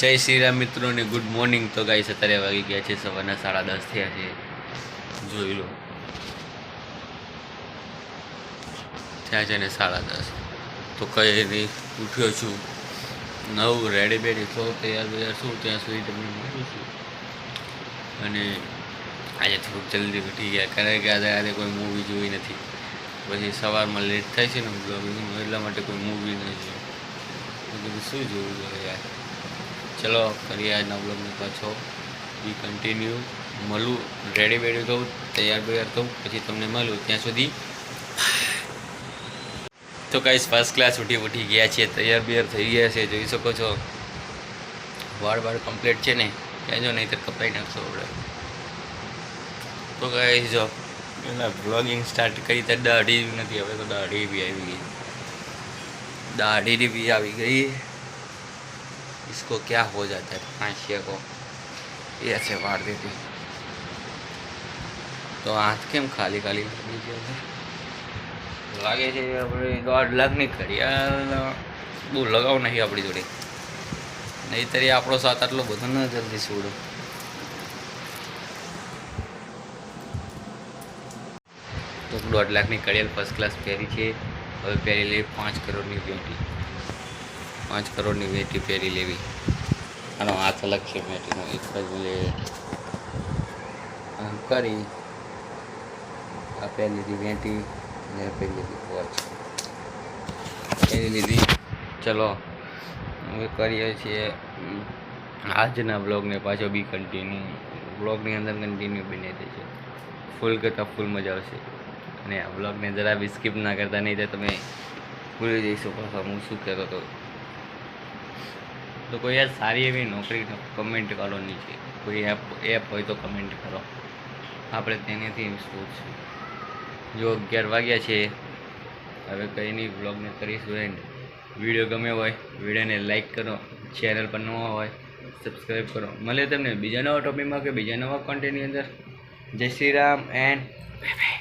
જય શ્રી રામ મિત્રોને good morning તો ગાઈસ અત્યારે વાગી ગયા છે સવારના સાડા દસ થયા છે. જોઈ લો. થયા છે ને સાડા દસ. તો કઈ નહીં ઉઠ્યો છું. નવું રેડી બેડી તો તૈયાર બૈયાર શું ત્યાં સુધી તમને મળું છું. અને આજે થોડુંક જલ્દી ઉઠી ગયા. કારણ કે આજે આજે કોઈ મૂવી જોઈ નથી. પછી સવારમાં લેટ થાય છે ને એટલા માટે કોઈ મૂવી નથી શું જોવું જોઈએ યાર? ચલો કરીએ આજના બ્લોગને પાછો. બી કન્ટિન્યુ મળું રેડી બેડી થવું, તૈયાર બૈયાર થવું, પછી તમને મળું ત્યાં સુધી. તો કાંઈ ફર્સ્ટ ક્લાસ ઉઠી ઉઠી ગયા છે તૈયાર, બિયાર થઈ ગયા છે, જોઈ શકો છો. વાળ વાળ કમ્પ્લીટ છે ને કહેજો નહીં તો કપાઈ નાખશો આપણે. તો ગાઈ જો, એના બ્લોગિંગ સ્ટાર્ટ કરી તો દાઢી નથી, હવે તો દાઢી બી આવી ગઈ. દાઢી બી આવી ગઈ. इसको क्या हो जाता है फांसिया को ये ऐसे मार देती તો હાથ કેમ ખાલી ખાલી લાગી છે હવે? લાગે છે આપણે દોઢ લાખની ઘડિયાળ બહુ લગાવ નહીં આપણી જોડે નહીંતર એ આપણો સાથ આટલો બધો ન જલ્દી છોડો તો દોઢ લાખની ઘડિયાળ ફર્સ્ટ ક્લાસ પહેરી છે હવે પહેરી લેવી પાંચ કરોડની વેટી પાંચ કરોડની વેટી પહેરી લેવી. આનો હાથ અલગ છે મેટીનો. એક જ લે કરી આ પહેરી લીધી વેટી ને પહેરી લીધી વોચ પહેરી લીધી. ચલો, હવે કરીએ છીએ આજના બ્લોગને પાછો બી કન્ટિન્યુ બ્લોગની અંદર કન્ટિન્યુ બની છે ફૂલ કરતાં ફૂલ મજા આવશે. અને આ બ્લોગને જરા બી સ્કીપ ના કરતા, નહીં તો તમે ભૂલી જઈશું પાછા હું શું કહેતો હતો. તો કોઈ યાર સારી એવી નોકરી કમેન્ટ કરો નીચે. કોઈ એપ એપ હોય તો કમેન્ટ કરો. આપણે તેનેથી શોધશું જો અગિયાર વાગ્યા છે, હવે કંઈ નહીં બ્લોગને કરીશું એન્ડ વીડિયો ગમે હોય, વિડીયોને લાઇક કરો. ચેનલ પર ન હોય સબસ્ક્રાઈબ કરો. મળે તમને બીજા નવા ટોપિકમાં કે બીજા નવા કોન્ટેન્ટની અંદર. જય Shri Ram and bye bye